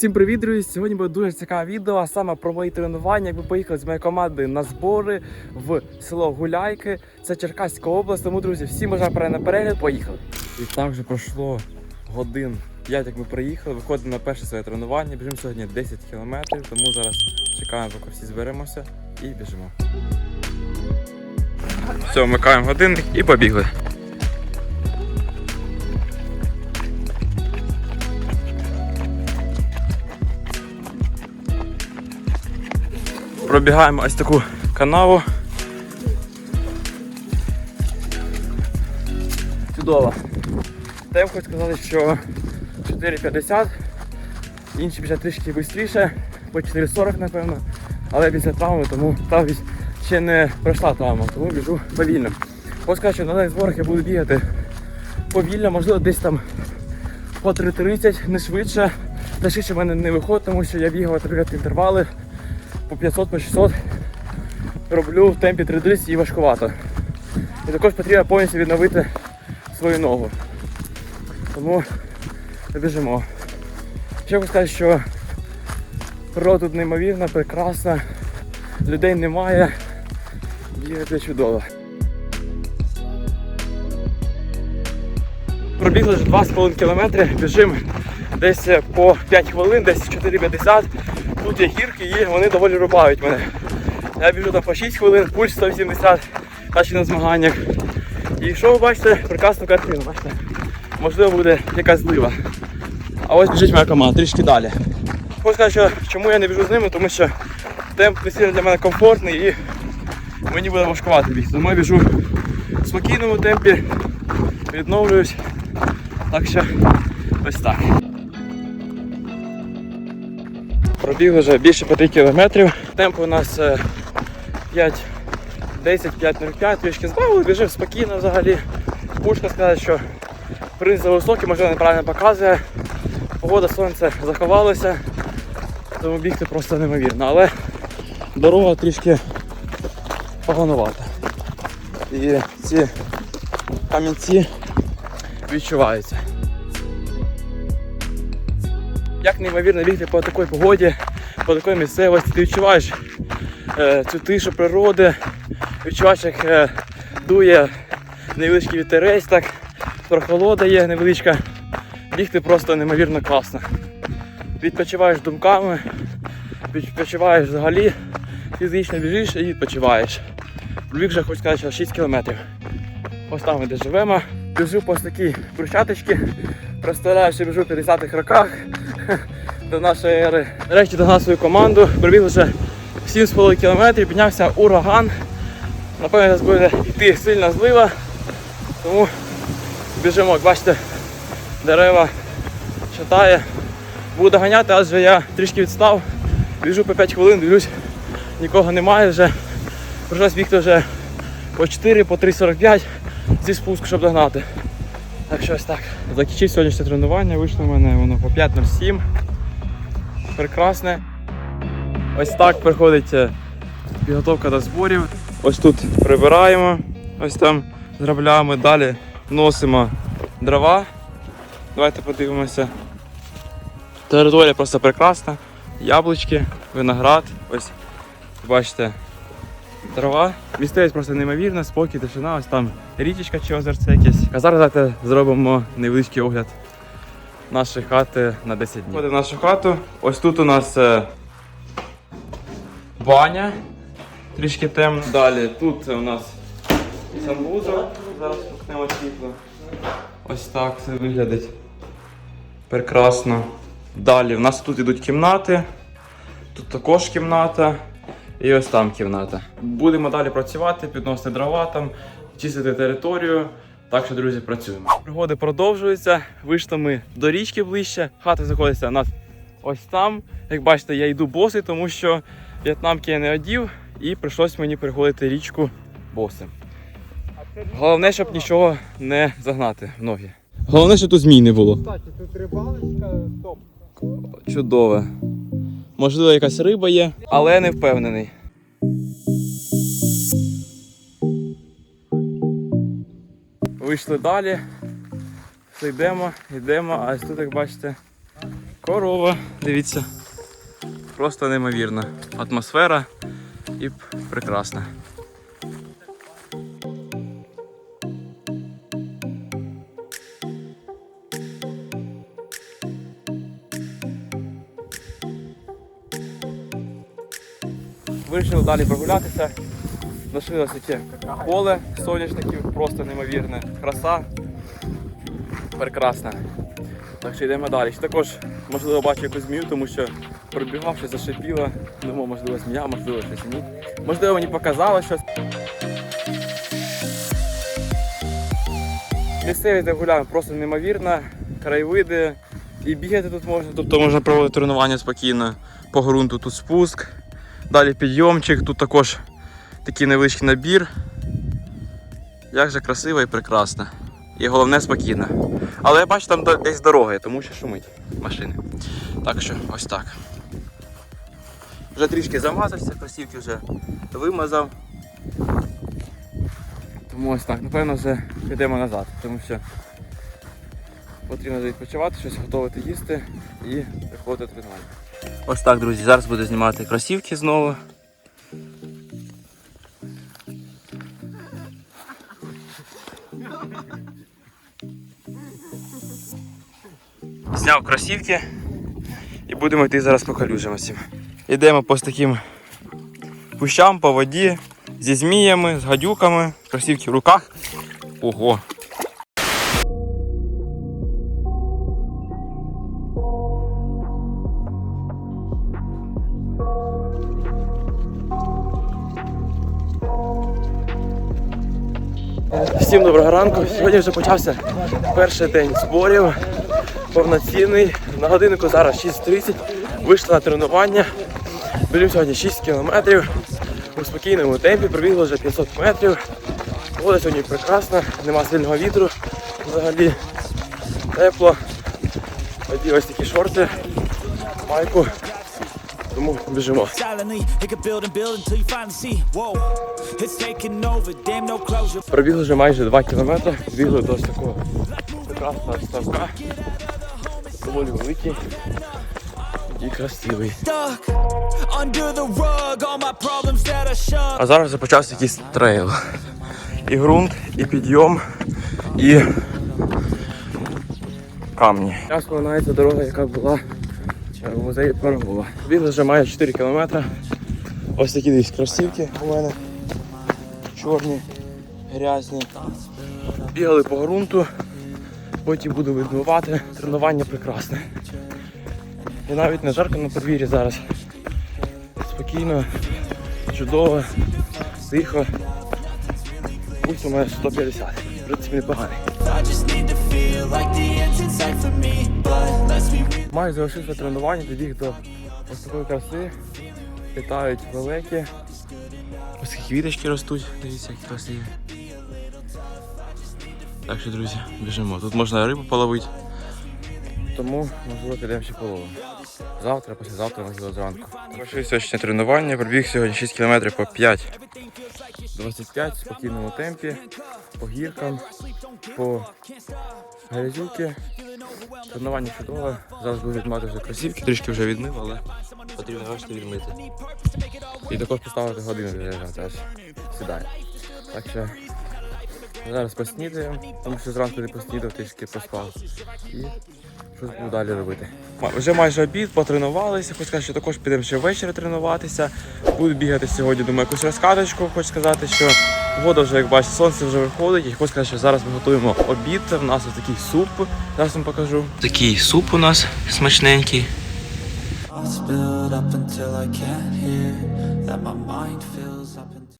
Всім привіт, друзі! Сьогодні буде дуже цікаве відео, а саме про мої тренування. Як ви поїхали з моєї команди на збори в село Гуляйки, це Черкаська область. Тому, друзі, всі можна перейти на перегляд. Поїхали. І так вже пройшло годин 5, як ми приїхали. Виходимо на перше своє тренування. Біжимо сьогодні 10 кілометрів, тому зараз чекаємо, поки всі зберемося і біжимо. Все, вмикаємо годинник і побігли. Пробігаємо ось таку канаву. Чудово. Темп хоч сказали, що 4,50, інші біжать трішки швидше, по 4,40 напевно. Але після травми, тому та ще не пройшла травма, тому біжу повільно. Ось скажу, що на даних зборах я буду бігати повільно, можливо, десь там по 3.30, не швидше. Та швидше в мене не виходить, тому що я бігав, наприклад, інтервали по 500, по 600 роблю в темпі 3.30 і важкувато. І також потрібно повністю відновити свою ногу. Тому біжимо. Ще хочу сказати, що природа тут неймовірна, прекрасна, людей немає, бігати чудово. Пробігли вже 2,5 кілометри, біжимо десь по 5 хвилин, десь 4,50. Тут є гірки і вони доволі рубають мене. Я біжу там по 6 хвилин, пульс 180, наче на змаганнях. І що ви бачите, прекрасну картину, бачите? Можливо буде якась злива. А ось біжить моя команда, трішки далі. Хочу сказати, що чому я не біжу з ними, тому що темп не сильно для мене комфортний і мені буде важкувати бігти. Тому я біжу в спокійному темпі, відновлююсь. Так що ось так. Пробіг вже більше 5 кілометрів. Темп у нас е, 5, 10, 5.05, трішки збавили, біжив спокійно взагалі. Пушка сказати, що принц високий, можливо, неправильно показує. Погода сонце заховалося, тому бігти просто неймовірно. Але дорога трішки поганувата. І ці камінці відчуваються. Як неймовірно бігти по такій погоді, по такій місцевості. Ти відчуваєш е, цю тишу природи, відчуваєш, як е, дує невеличкий вітерець, так прохолода є невеличка. Бігти просто неймовірно класно. Відпочиваєш думками, відпочиваєш взагалі, фізично біжиш і відпочиваєш. Пробіг вже хочу сказати, що 6 кілометрів. Ось там ми де живемо. Біжу по такій брусчаточці. Представляю, що біжу в 50-х роках до нашої ери. Нарешті догнав свою команду. Пробіг вже 7,5 кілометрів, піднявся ураган. Напевно, зараз буде йти сильна злива. Тому біжимо, як бачите, дерева шатає. Буду доганяти, адже я трішки відстав. Біжу по 5 хвилин, дивлюсь, нікого немає вже. Прийшлось бігти вже по 4, по 3,45 зі спуску, щоб догнати. Так що ось так. Закінчив сьогоднішнє тренування, вийшло в мене воно по 5.07. Прекрасне. Ось так приходить е, підготовка до зборів. Ось тут прибираємо, ось там зробляємо, далі носимо дрова. Давайте подивимося. Територія просто прекрасна. Яблучки, виноград. Ось бачите, трава. Місцевість просто неймовірна, спокій, тишина, ось там річечка чи озерце якесь. А зараз давайте зробимо невеличкий огляд нашої хати на 10 днів. Ходимо в нашу хату. Ось тут у нас е, баня. Трішки темно. Далі тут у нас санвузол. Зараз пухнемо світло. Ось так це виглядить. Прекрасно. Далі в нас тут йдуть кімнати. Тут також кімната. І ось там кімната. Будемо далі працювати, підносити дрова там, чистити територію. Так що, друзі, працюємо. Пригоди продовжуються. Вийшли ми до річки ближче. Хата знаходиться над ось там. Як бачите, я йду босий, тому що в'єтнамки я не одів і прийшлось мені переходити річку босим. Головне, щоб нічого не загнати в ноги. Головне, щоб тут змій не було. Кстати, тут рибалочка, стоп. Чудове. Можливо, якась риба є, але не впевнений. Вийшли далі. Все йдемо, йдемо, а ось тут, як бачите, Корова, дивіться. Просто неймовірна. Атмосфера і прекрасна. Вирішили далі прогулятися. Ось таке поле соняшників, просто неймовірне. Краса. Прекрасна. Так що йдемо далі. Ще також, можливо, бачу якусь змію, тому що пробігавши, зашипіла. Думав, можливо, змія, можливо, щось ні. Можливо, мені показало щось. Місцевість, де гуляємо, просто неймовірна, краєвиди. І бігати тут можна, тобто можна проводити тренування спокійно. По ґрунту тут спуск, далі підйомчик, тут також такий невеличкий набір. Як же красиво і прекрасно. І головне спокійно. Але я бачу там десь дороги, тому що шумить машини. Так що ось так. Вже трішки замазався, кросівки вже вимазав. Тому ось так, напевно, вже підемо назад, тому що потрібно відпочивати, щось готувати їсти і виходити тренування. Ось так, друзі, зараз буду знімати кросівки знову. Зняв кросівки і будемо йти зараз по калюжам. Йдемо по таким кущам по воді зі зміями, з гадюками, кросівки в руках. Ого. Всім доброго ранку. Сьогодні вже почався перший день зборів. Повноцінний. На годиннику зараз 6.30. Вийшли на тренування. Біжимо сьогодні 6 кілометрів. У спокійному темпі пробігли вже 500 метрів. Погода сьогодні прекрасна, нема сильного вітру. Взагалі тепло. Ось такі шорти, майку. Тому біжимо. Пробігли вже майже 2 кілометри, бігли до ось такого прекрасного ставка. Доволі великий і красивий. А зараз вже почався якийсь трейл. І ґрунт, і підйом, і камні. Зараз винається дорога, яка була е, в музеї перемога. Бігли вже майже 4 кілометри. Ось такі десь кросівки у мене. Чорні, грязні. Бігали по ґрунту, потім буду відмивати. Тренування прекрасне. І навіть не жарко на подвір'ї зараз. Спокійно, чудово, тихо. Пульс у мене 150. В принципі, непоганий. Маю залишився тренування, добіг до ось такої краси. Питають великі. Ось квіточки ростуть, дивіться, як красиві. Так що, друзі, біжимо. Тут можна рибу половити. Тому, можливо, підемо ще половимо. Завтра, післязавтра, можливо, зранку. Пройшли сьогодні тренування, пробіг сьогодні 6 км по 5. 25 в спокійному темпі, по гіркам, по грязюки. Тренування чудове. Зараз буду відмати вже кросівки, трішки вже відмив, але потрібно бачити відмити. І також поставити годину заряджати, аж сідає. Так що зараз поснідаємо, тому що зранку не поснідав, трішки поспав. І щось буду далі робити. Вже майже обід, потренувалися, хочу сказати, що також підемо ще ввечері тренуватися. Буду бігати сьогодні, думаю, якусь розкаточку. Хочу сказати, що погода вже, як бачите, сонце вже виходить. І хочу сказати, що зараз ми готуємо обід. У нас ось такий суп. Зараз вам покажу. Такий суп у нас смачненький. Thoughts build up until I can't hear. That my mind fills up